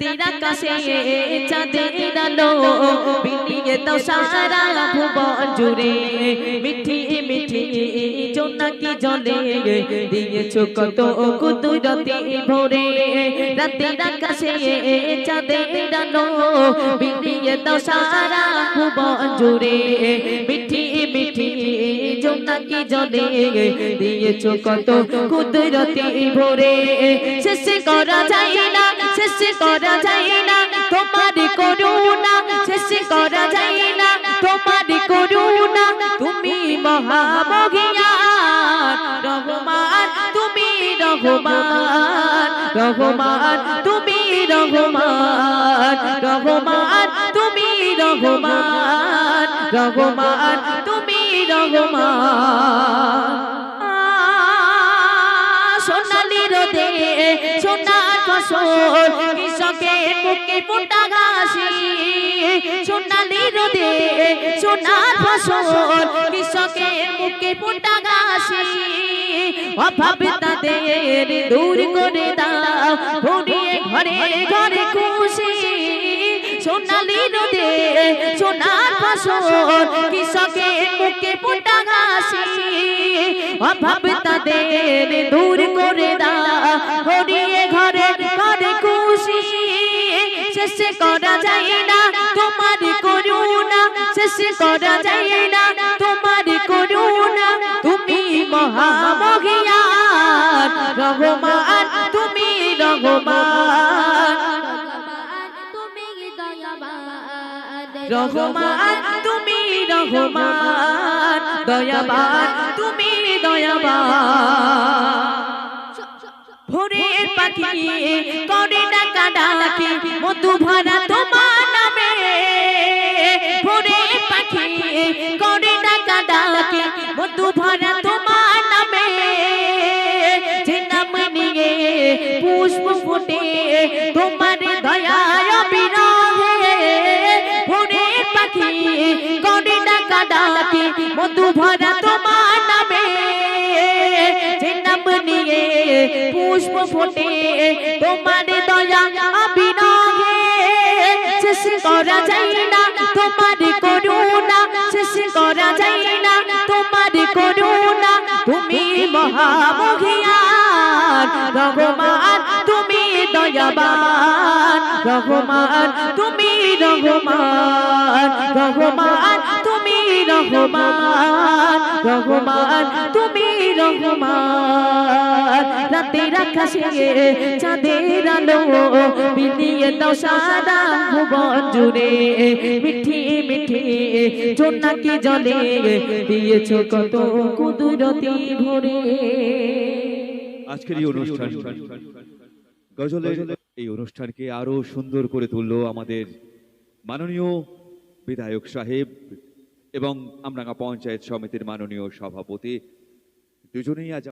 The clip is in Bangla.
রাতের আকাশে চাঁদের আলো বিলিয়ে দাও সারা ভুবন জুড়ে। মিঠি মিঠি জোনাকি জলে। দিয়েছ কত কুদরতি ভোরে। রাতের আকাশে চাঁদের আলো বিলিয়ে দাও সারা ভুবন জুড়ে। জোনাকি জলে দিয়েছ কত কুদরতি ভোরে। শেষ করা যায় না, শেষ করা যায় না, তোমার করুণা। শেষ করা যায় না, তোমার করুণা। তুমি মহামহিয়ান রহমান, তুমি রহমান রহমান, তুমি রহমান রহমান, তুমি রহমান। রহমান তুমি রহমান সোনালি রোদে, সোনার ফসল কৃষকের মুখে ফোটা ঘাসি। সোনালি রোদে, সোনার ফসল কৃষকের মুখে ফোটা ঘাসি। অভাব তাদের দূর করে দাও ঘরে ঘরে খুশি। সোনালি রোদে, সোনার ফসল কৃষকের মুখে ফোটা ঘাসি অভাব তাদের দূর করে ঘরে খুশি। শেষ করা যায় না, তোমার করুণা। শেষ করা যায় না, তোমার করুণা। তুমি রহমান তুমি রহমান। রহমান, তুমি রহমান, দয়াবান, তুমি দয়াবান। ভোরের পাখি করে ডাকা ডাকি ভরা তোমার নামে। ভোরের পাখি করে ডাকা ডাকি ভরা তোমার নামে। যে নাম নিয়ে পুষ্প ফুটে তোমার দয়ায় ফোটে তোমার দয়া অবিনয়ে শেষ করা যায় না তোমার করুণা। শেষ করা না তোমার করুণা। তুমি মহামহিয়ান দয়াবান তুমি তুমি তুমি চাঁদের আলো বিলিয়ে দাও সারা ভুবন জুড়ে। মিঠি মিঠি, জোনাকি জলে দিয়েছ কত কুদরতি ভরে আজকের এই অনুষ্ঠান। গজলের এই অনুষ্ঠানকে আরও সুন্দর করে তুললো আমাদের মাননীয় বিধায়ক সাহেব এবং আমরাঙ্গা পঞ্চায়েত সমিতির মাননীয় সভাপতি। দুজনেই আজ